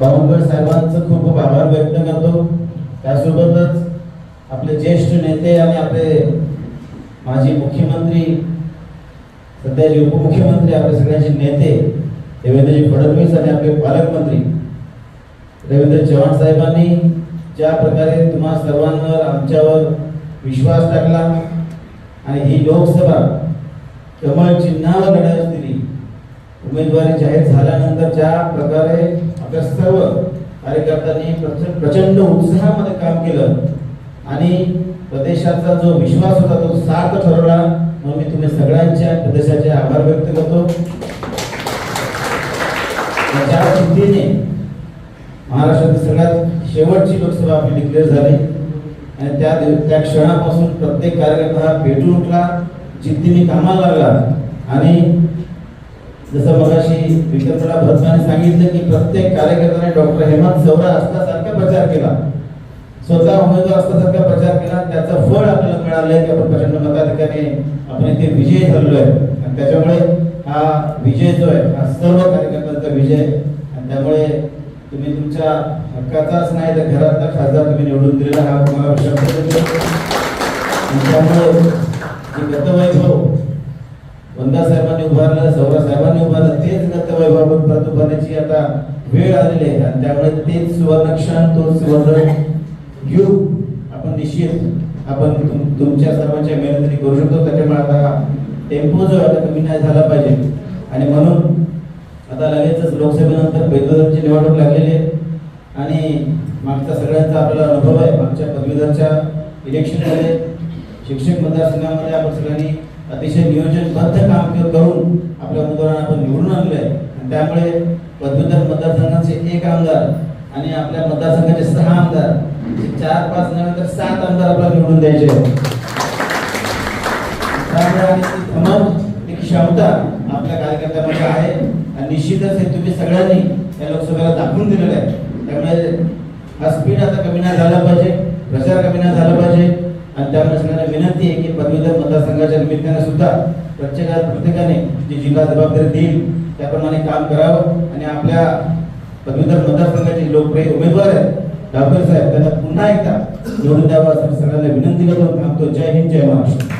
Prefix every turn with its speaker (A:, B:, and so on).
A: बावनकर साहेबांचं खूप खूप आभार व्यक्त करतो. त्यासोबतच आपले ज्येष्ठ नेते आणि आपले माजी मुख्यमंत्री सध्याचे उपमुख्यमंत्री आपले सगळ्यांचे नेते देवेंद्रजी फडणवीस आणि आपले पालकमंत्री रवींद्र चव्हाण साहेबांनी ज्या प्रकारे तुम्हा सर्वांवर आमच्यावर विश्वास टाकला. आणि ही लोकसभा कमळ चिन्हावर लढायला दिली उमेदवारी जाहीर झाल्यानंतर ज्या प्रकारे आपल्या सर्व कार्यकर्त्यांनी प्रचंड उत्साहामध्ये काम केलं. आणि प्रदेशाचा जो विश्वास होता तो सार्थ ठरवला. म्हणून मी तुम्ही सगळ्यांच्या प्रदेशाचे आभार व्यक्त करतो. ज्या पद्धतीने महाराष्ट्रातील सगळ्यात शेवटची लोकसभा आपली डिक्लेअर झाली. आणि त्या त्या क्षणापासून प्रत्येक कार्यकर्ता हा भेटून उठला जिद्दीने कामाला लागला. आणि जसं मगाशी विक्रमला भरताने सांगितलं की प्रत्येक कार्यकर्त्याने डॉक्टर हेमंत सवरा असल्यासारखा प्रचार केला. स्वतः उमेदवार असल्यासारखा प्रचार केला. त्याचं फळ आपल्याला मिळालंय की आपण प्रचंड मताधिकाने आपण इथे विजय झालेलो आहे. आणि त्याच्यामुळे हा विजय जो आहे हा सर्व कार्यकर्त्यांचा विजय आणि त्यामुळे तुम्ही तुमच्या हक्काचाच नाही तर घरातला खासदार तुम्ही निवडून दिलेला हा तुम्हाला त्यामुळे गतवैभव वंदा साहेबांनी उभारलं सौरा साहेबांनी उभारलं तेच गतवैभव परत उभारण्याची आता वेळ आलेली आहे. आणि त्यामुळे तेच सुवर्ण क्षण तो सुवर्ण युग आपण निश्चित आपण तुम- तुमच्या सर्वांच्या मेहनतीने करू शकतो. त्याच्यामुळे आता टेम्पो जो आहे तो कमी नाही झाला पाहिजे. आणि म्हणून आता लोकसभेनंतर पदवीधरची निवडणूक लागलेली आहे. आणि मागचा सगळ्यांचा आपल्याला अनुभव आहे मागच्या पदवीधरच्या इलेक्शनमध्ये शिक्षक मतदारसंघामध्ये आपण सगळ्यांनी अतिशय नियोजनबद्ध काम करून आपल्या उमेदवारांना आपण निवडून आणलंय. आणि त्यामुळे पदवीधर मतदारसंघाचे एक आमदार आणि आपल्या मतदारसंघाचे सहा आमदार चार पाच नव्हे तर सात आमदार आपल्याला निवडून द्यायचे आहेत. त्यामुळे क्षमता आपल्या कार्यकर्त्यामध्ये आहे. निश्चितच हे तुम्ही सगळ्यांनी या लोकसभेला दाखवून दिलेलं आहे. त्यामुळे हा स्पीड आता कमी नाही झाला पाहिजे प्रचार कमी नाही झाला पाहिजे. आणि त्यामुळे सगळ्यांना विनंती आहे की पदवीधर मतदारसंघाच्या निमित्ताने सुद्धा प्रत्येका प्रत्येकाने जी जिल्हा जबाबदारी देईल त्याप्रमाणे काम करावं. आणि आपल्या पदवीधर मतदारसंघाचे लोकप्रिय उमेदवार आहेत डावकर साहेब त्यांना पुन्हा एकदा निवडून द्यावं असं सगळ्यांना विनंती करतो. थांबतो. जय हिंद जय महाराष्ट्र.